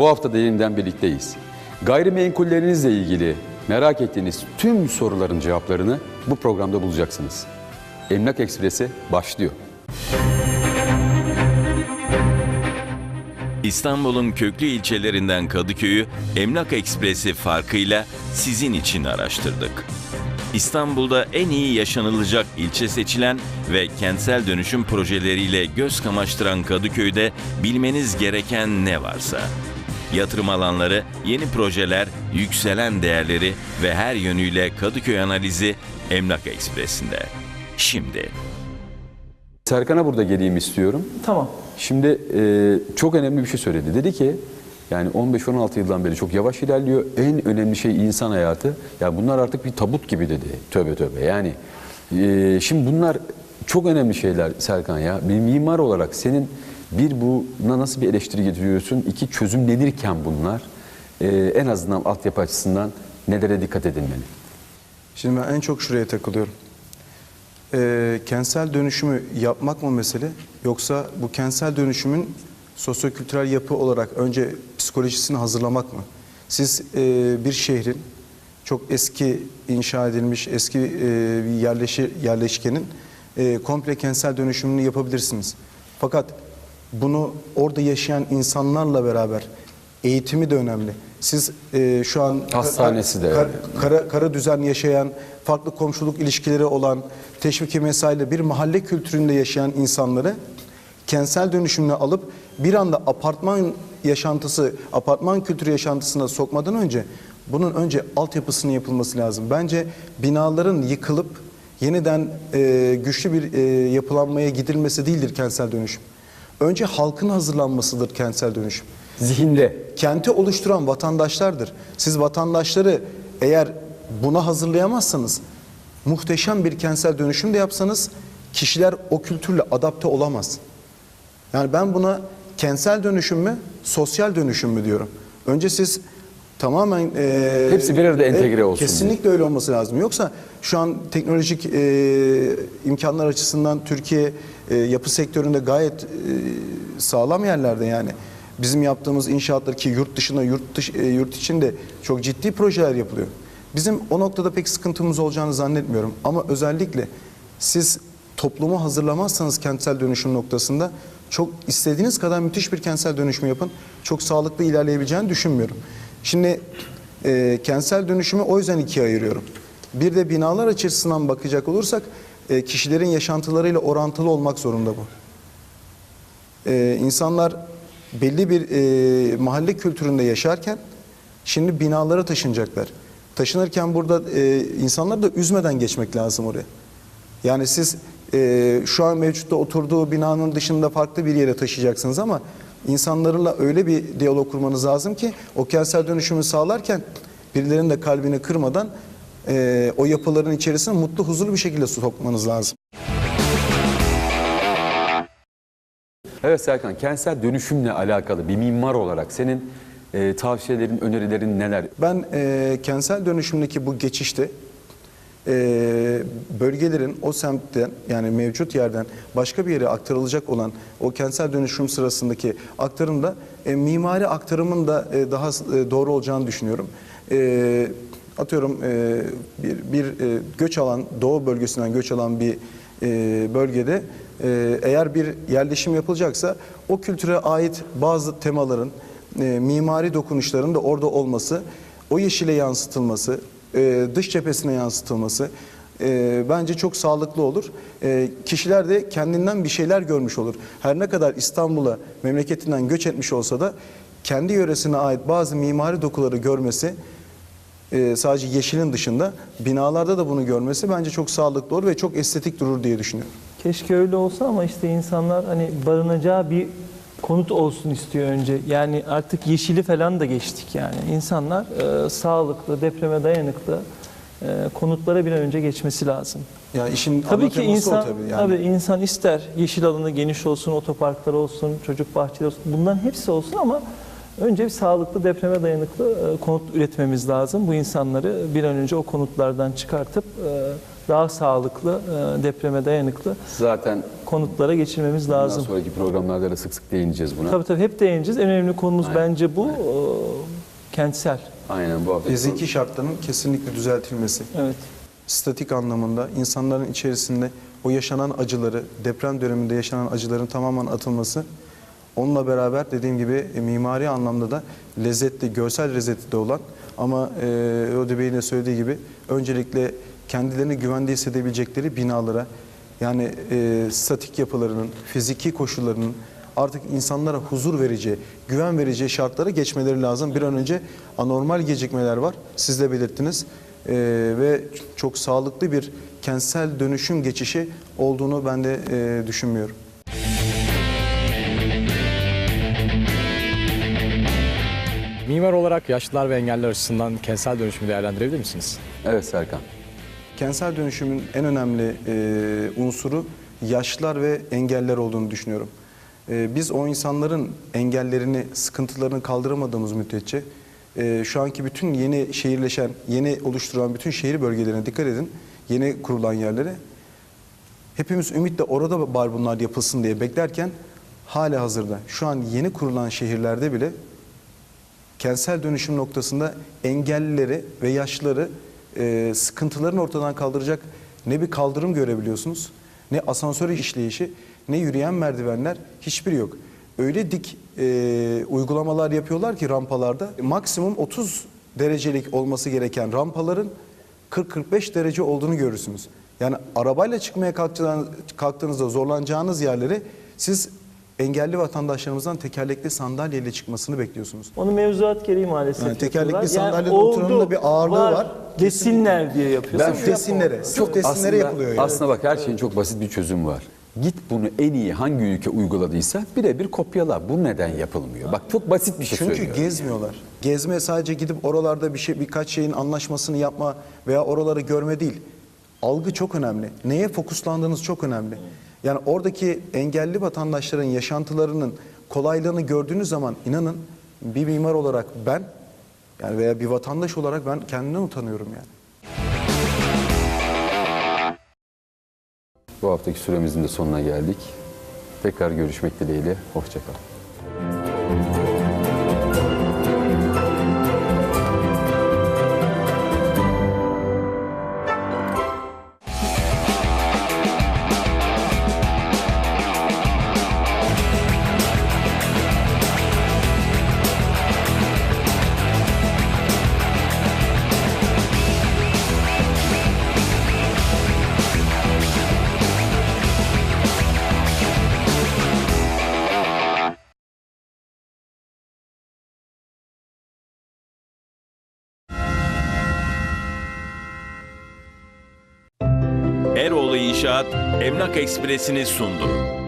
Bu hafta da yeniden birlikteyiz. Gayrimenkullerinizle ilgili merak ettiğiniz tüm soruların cevaplarını bu programda bulacaksınız. Emlak Ekspresi başlıyor. İstanbul'un köklü ilçelerinden Kadıköy'ü Emlak Ekspresi farkıyla sizin için araştırdık. İstanbul'da en iyi yaşanılacak ilçe seçilen ve kentsel dönüşüm projeleriyle göz kamaştıran Kadıköy'de bilmeniz gereken ne varsa. Yatırım alanları, yeni projeler, yükselen değerleri ve her yönüyle Kadıköy analizi Emlak Ekspresi'nde. Şimdi. Serkan'a burada geleyim istiyorum. Tamam. Şimdi e, çok önemli bir şey söyledi. Dedi ki yani 15-16 yıldan beri çok yavaş ilerliyor. En önemli şey insan hayatı. Ya bunlar artık bir tabut gibi dedi. Tövbe tövbe. Yani e, şimdi bunlar çok önemli şeyler Serkan ya. Bir mimar olarak senin bir buna nasıl bir eleştiri getiriyorsun? İki çözümlenirken bunlar e, en azından altyapı açısından nelere dikkat edilmeli? Şimdi ben en çok şuraya takılıyorum. Ee, kentsel dönüşümü yapmak mı mesele yoksa bu kentsel dönüşümün sosyokültürel yapı olarak önce psikolojisini hazırlamak mı? Siz e, bir şehrin çok eski inşa edilmiş eski e, yerleşi, yerleşkenin e, komple kentsel dönüşümünü yapabilirsiniz. Fakat bunu orada yaşayan insanlarla beraber eğitimi de önemli. Siz e, şu an Hastanesi de kar- kara, kara düzen yaşayan, farklı komşuluk ilişkileri olan, teşviki mesaiyle bir mahalle kültüründe yaşayan insanları kentsel dönüşümle alıp bir anda apartman yaşantısı, apartman kültürü yaşantısına sokmadan önce bunun önce altyapısının yapılması lazım. Bence binaların yıkılıp yeniden e, güçlü bir e, yapılanmaya gidilmesi değildir kentsel dönüşüm. Önce halkın hazırlanmasıdır kentsel dönüşüm Zihinde. kenti oluşturan vatandaşlardır. Siz vatandaşları eğer buna hazırlayamazsanız muhteşem bir kentsel dönüşüm de yapsanız kişiler o kültürle adapte olamaz. Yani ben buna kentsel dönüşüm mü, sosyal dönüşüm mü diyorum. Önce siz tamamen... e, Hepsi bir arada entegre olsun Kesinlikle öyle olması lazım. Yoksa şu an teknolojik e, imkanlar açısından Türkiye e, yapı sektöründe gayet e, sağlam yerlerde yani. Bizim yaptığımız inşaatlar ki yurt dışına, yurt, dış, e, yurt içinde çok ciddi projeler yapılıyor. Bizim o noktada pek sıkıntımız olacağını zannetmiyorum. Ama özellikle siz toplumu hazırlamazsanız kentsel dönüşüm noktasında çok istediğiniz kadar müthiş bir kentsel dönüşüm yapın. Çok sağlıklı ilerleyebileceğini düşünmüyorum. Şimdi e, kentsel dönüşümü o yüzden ikiye ayırıyorum. Bir de binalar açısından bakacak olursak e, kişilerin yaşantılarıyla orantılı olmak zorunda bu. E, insanlar belli bir e, mahalle kültüründe yaşarken şimdi binalara taşınacaklar. Taşınırken burada e, insanları da üzmeden geçmek lazım oraya. Yani siz e, şu an mevcutta oturduğu binanın dışında farklı bir yere taşıyacaksınız ama insanlarla öyle bir diyalog kurmanız lazım ki o kentsel dönüşümü sağlarken birilerinin de kalbini kırmadan e, o yapıların içerisine mutlu huzurlu bir şekilde sokmanız lazım. Evet Serkan, kentsel dönüşümle alakalı bir mimar olarak senin e, tavsiyelerin, önerilerin neler? Ben e, kentsel dönüşümdeki bu geçişte e, bölgelerin o semtten yani mevcut yerden başka bir yere aktarılacak olan o kentsel dönüşüm sırasındaki aktarımda e, mimari aktarımın da e, daha e, doğru olacağını düşünüyorum. Atıyorum bir, bir göç alan doğu bölgesinden göç alan bir bölgede eğer bir yerleşim yapılacaksa o kültüre ait bazı temaların mimari dokunuşların da orada olması, o yeşile yansıtılması, e, dış cephesine yansıtılması e, bence çok sağlıklı olur. E, kişiler de kendinden bir şeyler görmüş olur. Her ne kadar İstanbul'a memleketinden göç etmiş olsa da kendi yöresine ait bazı mimari dokuları görmesi sadece yeşilin dışında binalarda da bunu görmesi bence çok sağlıklı olur ve çok estetik durur diye düşünüyorum. Keşke öyle olsa ama işte insanlar hani barınacağı bir konut olsun istiyor önce. Yani artık yeşili falan da geçtik yani. İnsanlar e, sağlıklı, depreme dayanıklı e, konutlara bir an önce geçmesi lazım. Ya işin Tabii ki insan tabii. Yani. tabii insan ister yeşil alanı geniş olsun, otoparklar olsun, çocuk bahçeleri olsun. Bunların hepsi olsun ama önce bir sağlıklı depreme dayanıklı e, konut üretmemiz lazım. Bu insanları bir an önce o konutlardan çıkartıp e, daha sağlıklı, e, depreme dayanıklı Zaten konutlara geçirmemiz bundan lazım. sonraki programlarda da sık sık değineceğiz buna. Tabii tabii hep değineceğiz. En önemli konumuz bence bu. e, kentsel. Aynen bu hafta. Fiziki şartların kesinlikle düzeltilmesi. Evet. statik anlamında insanların içerisinde o yaşanan acıları, deprem döneminde yaşanan acıların tamamen atılması, onunla beraber dediğim gibi e, mimari anlamda da lezzetli, görsel lezzeti de olan ama e, Rodi Bey'in de söylediği gibi öncelikle kendilerini güvende hissedebilecekleri binalara yani e, statik yapılarının, fiziki koşullarının artık insanlara huzur verici, güven verici şartlara geçmeleri lazım. Bir an önce anormal gecikmeler var. Siz de belirttiniz. Ee, ve çok sağlıklı bir kentsel dönüşüm geçişi olduğunu ben de e, düşünmüyorum. Mimar olarak yaşlılar ve engelliler açısından kentsel dönüşümü değerlendirebilir misiniz? Evet Serkan. Kentsel dönüşümün en önemli e, unsuru yaşlılar ve engeller olduğunu düşünüyorum. E, biz o insanların engellerini, sıkıntılarını kaldıramadığımız müddetçe e, şu anki bütün yeni şehirleşen, yeni oluşturan bütün şehir bölgelerine dikkat edin. Yeni kurulan yerlere. Hepimiz ümitle orada bari bunlar yapılsın diye beklerken hala hazırda şu an yeni kurulan şehirlerde bile kentsel dönüşüm noktasında engellileri ve yaşlıları e, sıkıntılarını ortadan kaldıracak ne bir kaldırım görebiliyorsunuz, ne asansör işleyişi, ne yürüyen merdivenler hiçbiri yok. Öyle dik e, uygulamalar yapıyorlar ki rampalarda maksimum 30 derecelik olması gereken rampaların 40-45 derece olduğunu görürsünüz. Yani arabayla çıkmaya kalktığınız- kalktığınızda zorlanacağınız yerleri siz engelli vatandaşlarımızdan tekerlekli sandalyeyle çıkmasını bekliyorsunuz. Onu mevzuat gereği maalesef Yani tekerlekli sandalyede oldu, oturanın da bir ağırlığı var. Desinler diye yapıyorlar. Ben desinlere, Çok desinlere aslında, yapılıyor yani. aslında bak her şeyin çok basit bir çözüm var. Git bunu en iyi hangi ülke uyguladıysa birebir kopyala. Bu neden yapılmıyor? Bak çok basit bir şey Çünkü söylüyorum. gezmiyorlar. Gezme sadece gidip oralarda bir şey birkaç şeyin anlaşmasını yapma veya oraları görme değil. Algı çok önemli. Neye fokuslandığınız çok önemli. Yani oradaki engelli vatandaşların yaşantılarının kolaylığını gördüğünüz zaman inanın bir mimar olarak ben yani veya bir vatandaş olarak ben kendimden utanıyorum yani. Bu haftaki süremizin de sonuna geldik. Tekrar görüşmek dileğiyle. Hoşçakalın. Eroğlu İnşaat Emlak Ekspresi'ni sundu.